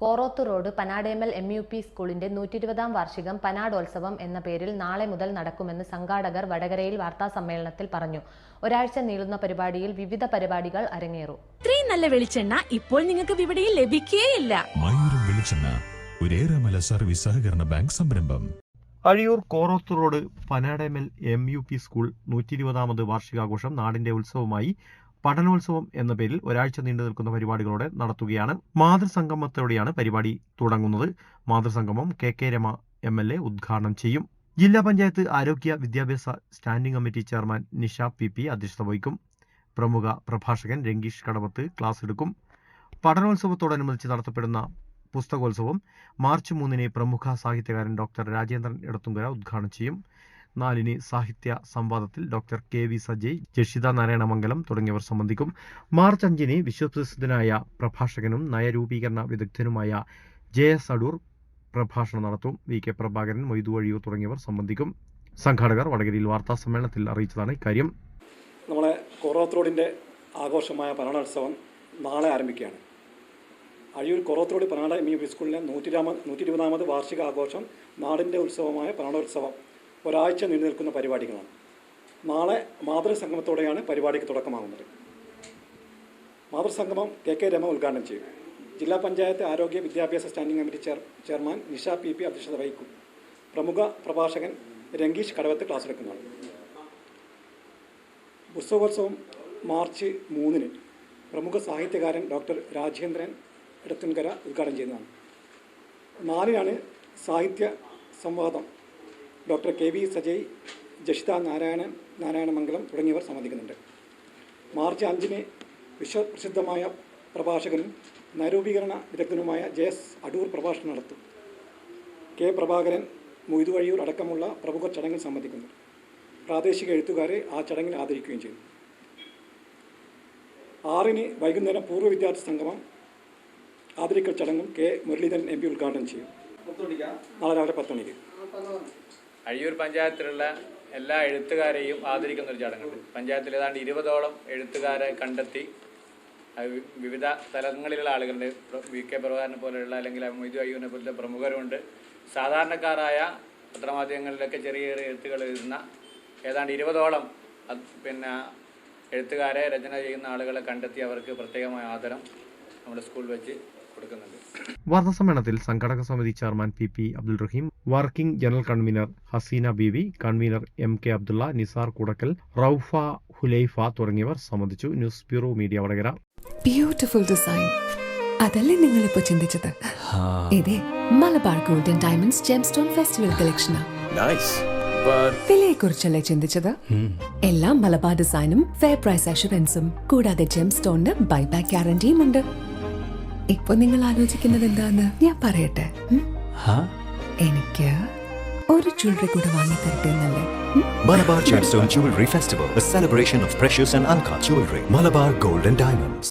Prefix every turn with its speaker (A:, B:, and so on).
A: Koroth road Panademal M U P സ്കൂളിന്റെ നൂറ്റി ഇരുപതാം വാർഷികം പനാഡോത്സവം എന്ന പേരിൽ നാളെ മുതൽ നടക്കുമെന്ന് സംഘാടകർ വടകരയിൽ വാർത്താ സമ്മേളനത്തിൽ പറഞ്ഞു. ഒരാഴ്ച നീളുന്ന പരിപാടിയിൽ വിവിധ പരിപാടികൾ അരങ്ങേറും.
B: ഇത്രയും നല്ല വെളിച്ചെണ്ണ ഇപ്പോൾ നിങ്ങൾക്ക് വിപണിയിൽ ലഭിക്കുകയില്ല
C: മയൂരം വെളിച്ചെണ്ണ ഒരേറെമല സർവീസ് സഹകരണ ബാങ്ക് സംരംഭം.
D: Azhiyur Koroth road Panademal M U P school നൂറ്റി ഇരുപതാമത് വാർഷികാഘോഷം നാടിന്റെ ഉത്സവമായി പഠനോത്സവം എന്ന പേരിൽ ഒരാഴ്ച നീണ്ടു നിൽക്കുന്ന പരിപാടികളോടെ നടത്തുകയാണ് മാതൃസംഗമത്തോടെയാണ് പരിപാടി തുടങ്ങുന്നത്. മാതൃസംഗമം K K Rama M L A ഉദ്ഘാടനം ചെയ്യും. ജില്ലാ പഞ്ചായത്ത് ആരോഗ്യ വിദ്യാഭ്യാസ standing committee chairman Nisha P P അധ്യക്ഷത വഹിക്കും. പ്രമുഖ പ്രഭാഷകൻ രംഗീഷ് കടവത്ത് ക്ലാസ് എടുക്കും. പഠനോത്സവത്തോടനുബന്ധിച്ച് നടത്തപ്പെടുന്ന പുസ്തകോത്സവം മാർച്ച് മൂന്നിന് പ്രമുഖ സാഹിത്യകാരൻ ഡോക്ടർ രാജേന്ദ്രൻ എടത്തുങ്കര ഉദ്ഘാടനം ചെയ്യും. നാലിന് സാഹിത്യ സംവാദത്തിൽ doctor K V Sajay Jashitha Narayanamangalam തുടങ്ങിയവർ സംബന്ധിക്കും. മാർച്ച് അഞ്ചിന് വിശ്വപ്രസിദ്ധനായ പ്രഭാഷകനും നയരൂപീകരണ വിദഗ്ധനുമായ ജെ എസ് അടൂർ പ്രഭാഷണം നടത്തും. വി കെ പ്രഭാകരൻ മൊയ്തു വഴിയൂർ തുടങ്ങിയവർ സംബന്ധിക്കും. സംഘാടകർ വടകരയിൽ വാർത്താ സമ്മേളനത്തിൽ അറിയിച്ചതാണ് ഇക്കാര്യം.
E: നമ്മളെ കൊറോത്ത് റോഡിന്റെ ആഘോഷമായ ഭരണോത്സവം നാളെ ആരംഭിക്കുകയാണ്. Azhiyur Koroth road Panada M P സ്കൂളിലെ നൂറ്റി നൂറ്റി ഇരുപതാമത് വാർഷിക ആഘോഷം നാടിന്റെ ഉത്സവമായ പനാടോത്സവം ഒരാഴ്ച നീണ്ടു നിൽക്കുന്ന പരിപാടികളാണ്. നാളെ മാതൃസംഗമത്തോടെയാണ് പരിപാടിക്ക് തുടക്കമാകുന്നത്. മാതൃസംഗമം കെ കെ രമ ഉദ്ഘാടനം ചെയ്യും. ജില്ലാ പഞ്ചായത്ത് ആരോഗ്യ വിദ്യാഭ്യാസ standing committee chair chairman Nisha P P അധ്യക്ഷത വഹിക്കും. പ്രമുഖ പ്രഭാഷകൻ രംഗീഷ് കടവത്ത് ക്ലാസ് എടുക്കുന്നതാണ് പുസ്തകോത്സവം മാർച്ച് മൂന്നിന് പ്രമുഖ സാഹിത്യകാരൻ ഡോക്ടർ രാജേന്ദ്രൻ ഇടത്തുൻകര ഉദ്ഘാടനം ചെയ്യുന്നതാണ്. നാലിനാണ് സാഹിത്യ സംവാദം. Doctor K V Sajay Jashitha Narayanan Narayanamangalam തുടങ്ങിയവർ സംബന്ധിക്കുന്നുണ്ട്. മാർച്ച് അഞ്ചിന് വിശ്വപ്രസിദ്ധമായ പ്രഭാഷകനും നരൂപീകരണ വിദഗ്ധനുമായ ജെ എസ് അടൂർ പ്രഭാഷണം നടത്തും. കെ പ്രഭാകരൻ മൊയ്തു വഴിയൂർ അടക്കമുള്ള പ്രമുഖർ ചടങ്ങിൽ സംബന്ധിക്കുന്നു. പ്രാദേശിക എഴുത്തുകാരെ ആ ചടങ്ങിൽ ആദരിക്കുകയും ചെയ്തു ആറിന് വൈകുന്നേരം പൂർവ വിദ്യാർത്ഥി സംഗമം ആദരിക്കൽ ചടങ്ങും കെ മുരളീധരൻ എം പി ഉദ്ഘാടനം ചെയ്യും. നാളെ രാവിലെ പത്ത് മണിക്ക്.
F: അഴിയൂർ പഞ്ചായത്തിലുള്ള എല്ലാ എഴുത്തുകാരെയും ആദരിക്കുന്ന ഒരു ചടങ്ങുണ്ട്. പഞ്ചായത്തിൽ ഏതാണ്ട് ഇരുപതോളം എഴുത്തുകാരെ കണ്ടെത്തി വിവിധ സ്ഥലങ്ങളിലുള്ള ആളുകളുണ്ട്. വി കെ പ്രഭാകരനെ പോലെയുള്ള അല്ലെങ്കിൽ മൊയ്തു അയ്യൂരിനെ പോലത്തെ പ്രമുഖരുണ്ട് സാധാരണക്കാരായ പത്രമാധ്യമങ്ങളിലൊക്കെ ചെറിയ ചെറിയ എഴുത്തുകൾ എഴുതുന്ന ഏതാണ്ട് ഇരുപതോളം പിന്നെ എഴുത്തുകാരെ രചന ചെയ്യുന്ന ആളുകളെ കണ്ടെത്തി അവർക്ക് പ്രത്യേകമായ ആദരം നമ്മുടെ സ്കൂൾ വെച്ച് കൊടുക്കുന്നുണ്ട്.
D: വാർത്താ സമ്മേളനത്തിൽ സംഘടക സമിതി chairman P P Abdul Rahim working general convener Haseena Beevi convener M K Abdulla Nisar Kudakkal Raufa Hulaifa തുടങ്ങിയവർ സംബന്ധിച്ചു news bureau media Vadakara.
G: Beautiful design അതല്ലേ നിങ്ങൾ ഇപ്പൊ ചിന്തിച്ചത് ഇതേ Malabar golden diamonds gemstone festival കളക്ഷനാ വിലയെ കുറിച്ചല്ലേ ചിന്തിച്ചത്? എല്ലാം മലബാർ ഡിസൈനും ഫെയർ പ്രൈസ് അഷുറൻസും കൂടാതെ ജെംസ്റ്റോണിന് ബൈബാക്ക് ഗ്യാരണ്ടിയും ഉണ്ട്. ഇപ്പൊ നിങ്ങൾ ആലോചിക്കുന്നത് എന്താന്ന്? ഞാൻ പറയട്ടെ? എനിക്ക് ഒരു ജ്വല്ലറി കൂടെ വാങ്ങി തരട്ടെ എന്നല്ലേ
H: Malabar Gemstone Jewelry Festival, a celebration of precious and uncut jewelry. Malabar Gold and Diamonds.